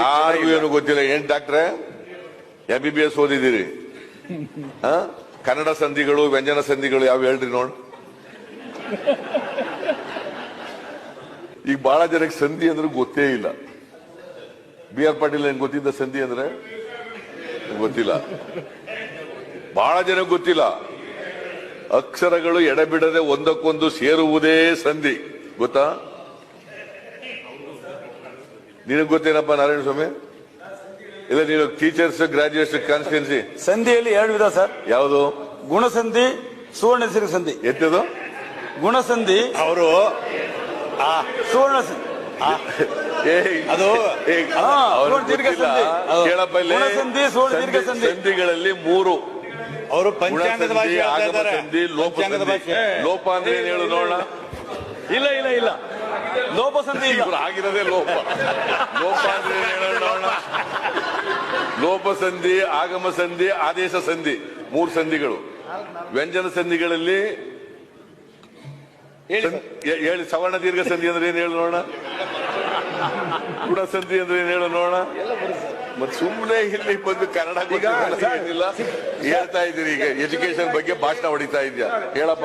ಯಾರಿಗೂ ಏನು ಗೊತ್ತಿಲ್ಲ. ಏನ್ ಡಾಕ್ಟ್ರೆ? ಎಂ ಬಿ ಬಿ ಎಸ್ ಓದಿದ್ದೀರಿ. ಆ? ಕನ್ನಡ ಸಂಧಿಗಳು ವ್ಯಂಜನ ಸಂಧಿಗಳು ಯಾವ ಹೇಳ್ರಿ ನೋಡ್. ಈಗ ಬಹಳ ಜನಕ್ಕೆ ಸಂಧಿ ಅಂದ್ರೆ ಗೊತ್ತೇ ಇಲ್ಲ. ಬಿ ಆರ್ ಪಾಟೀಲ್ ಏನ್ ಗೊತ್ತಿದ್ದ ಸಂಧಿ ಅಂದ್ರೆ ಗೊತ್ತಿಲ್ಲ. ಬಹಳ ಜನ ಗೊತ್ತಿಲ್ಲ. ಅಕ್ಷರಗಳು ಎಡಬಿಡದೆ ಒಂದಕ್ಕೊಂದು ಸೇರುವುದೇ ಸಂಧಿ. ಗೊತ್ತಾ? ನಿನಗೆ ಗೊತ್ತೇನಪ್ಪ ನಾರಾಯಣ ಸ್ವಾಮಿ? ಇಲ್ಲ ನೀನು ಟೀಚರ್ಸ್ ಗ್ರಾಜುಯೇಟ್ಸ್ ಕಾನ್ಸ್ಟಿಟ್ಯೂನ್ಸಿ ಸಂಧಿಯಲ್ಲಿ ಎರಡು ವಿಧ ಸರ್. ಯಾವುದು? ಗುಣಸಂಧಿ ಸುವರ್ಣ ಸಿರಿ ಸಂಧಿ. ಎತ್ತದು? ಗುಣಸಂಧಿ ಅವರು ಸುವರ್ಣ ಅದು ಹಾ, ಸುವರ್ಣ ದೀರ್ಘ ಸಂಧಿ. ಕೇಳಪ್ಪ ಇಲ್ಲಿ. ಸಂಧಿಗಳಲ್ಲಿ ಮೂರು. ಅವರು ಪಂಚಾಂಗದ ಭಾಷೆ ಲೋಪ ಅಂದ್ರೆ ಏನ್ ಹೇಳು ನೋಡೋಣ. ಇಲ್ಲ ಇಲ್ಲ ಇಲ್ಲ. ಲೋಪ ಸಂಧಿ ಆಗಿರೋದೇ ಲೋಪ. ಲೋಪ ಅಂದ್ರೆ ಲೋಪ ಸಂಧಿ ಆಗಮ ಸಂಧಿ ಆದೇಶ ಸಂಧಿ ಮೂರು ಸಂಧಿಗಳು. ವ್ಯಂಜನ ಸಂಧಿಗಳಲ್ಲಿ ಹೇಳಿ ಸವರ್ಣ ದೀರ್ಘ ಸಂಧಿ ಅಂದ್ರೆ ಏನ್ ಹೇಳ ನೋಡೋಣ? ಗುಣ ಸಂಧಿ ಅಂದ್ರೆ ಏನ್ ಹೇಳು ನೋಡೋಣ? ಮತ್ತೆ ಸುಮ್ಮನೆ ಇಲ್ಲಿ ಬಂದು ಕನ್ನಡ ಗೊತ್ತಿಲ್ಲ, ಹೇಳ್ತಾ ಇದ್ದೀರಿ ಈಗ ಎಜುಕೇಶನ್ ಬಗ್ಗೆ ಭಾಷಣ ಹೊಡಿತಾ ಇದ್ಯಾ? ಹೇಳಪ್ಪ.